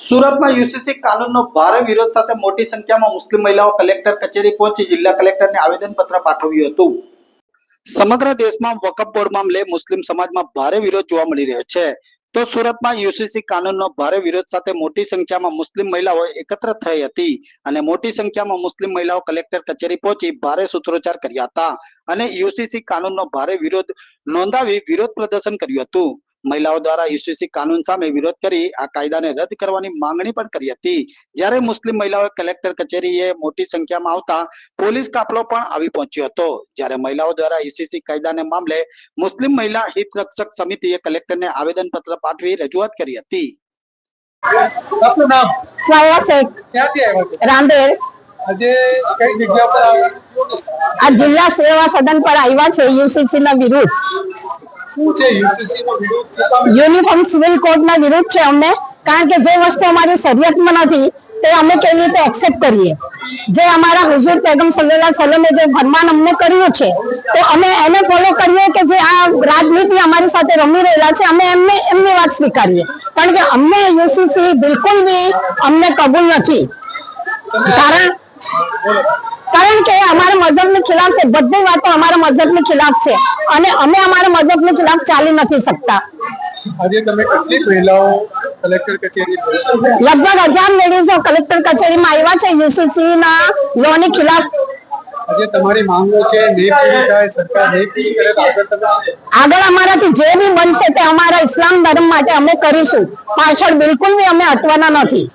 સુરતમાં યુસીસી કાનૂનનો ભારે વિરોધ સાથે મોટી સંખ્યામાં મુસ્લિમ મહિલાઓ કલેક્ટર કચેરી પહોંચી જિલ્લા કલેક્ટરને આવેદનપત્ર પાઠવ્યું હતું. સમગ્ર દેશમાં વકફ બોર્ડ મામલે મુસ્લિમ સમાજમાં ભારે વિરોધ જોવા મળી રહ્યો છે. તો સુરતમાં યુસીસી કાનૂનનો ભારે વિરોધ સાથે મોટી સંખ્યામાં મુસ્લિમ મહિલાઓ એકત્ર થઈ હતી અને મોટી સંખ્યામાં મુસ્લિમ મહિલાઓ કલેક્ટર કચેરી પહોંચી ભારે સૂત્રોચ્ચાર કર્યા હતા અને યુસીસી કાનૂનનો ભારે વિરોધ નોંધાવી વિરોધ પ્રદર્શન કર્યું હતું. મહિલાઓ દ્વારા યુસીસી કાનૂન સામે વિરોધ કરી આ કાયદાને રદ કરવાની માંગણી પણ કરી હતી. જ્યારે મુસ્લિમ મહિલાઓએ કલેક્ટર કચેરીએ મોટી સંખ્યામાં આવતા પોલીસ કાફલો પણ આવી પહોંચ્યો હતો. જ્યારે મહિલાઓ દ્વારા યુસીસી કાયદાને મામલે મુસ્લિમ મહિલા હિત રક્ષક સમિતિએ કલેક્ટરને આવેદનપત્ર પાઠવી રજૂઆત કરી હતી. આજે કઈ જગ્યા પર આ જિલ્લા સેવા સદન પર આવ્યા છે યુસીસી ના વિરુદ્ધ. શું છે યુસીસી નો વિરોધ છે? યુનિફોર્મ સિવિલ કોડ ના વિરુદ્ધ છે અમને કારણ કે જે વસ્તુ અમારી શરીયતમાં નથી તે અમે કેવી રીતે એક્સેપ્ટ કરીએ? જે અમારા હુઝુર પેગમ સલ્લેલા સલમે જે ફરમાન અમને કર્યું છે તો અમે એને ફોલો કરીએ કે જે આ રાજનીતિ અમારી સાથે રમી રહેલા છે અમે એમને એમની વાત સ્વીકારીએ. કારણ કે અમને યુસીસી બિલકુલ બી અમને કબૂલ નથી. કારણ કારણ કે અમારા મઝહબની ખિલાફ છે બધી વાતો અમારા મઝહબની ખિલાફ છે. અને અમે અમારા મઝહબની ખિલાફ ચાલી નથી શકતા. આજે તમે કેટલી મહિલાઓ કલેક્ટર કચેરી લગભગ હજાર લેડીઝો કલેક્ટર કચેરીમાં આવ્યા છે યુસીસી ના લો ની ખિલાફ. આજે તમારી માંગો છે નહીં પૂરી થાય સરકાર નહીં પૂરી કરે તો આગળ તમે આગળ અમારાથી જે બી બનશે તે અમારા ઇસ્લામ ધર્મ માટે અમે કરીશું. પાછળ બિલકુલ બી અમે હટવાના નથી.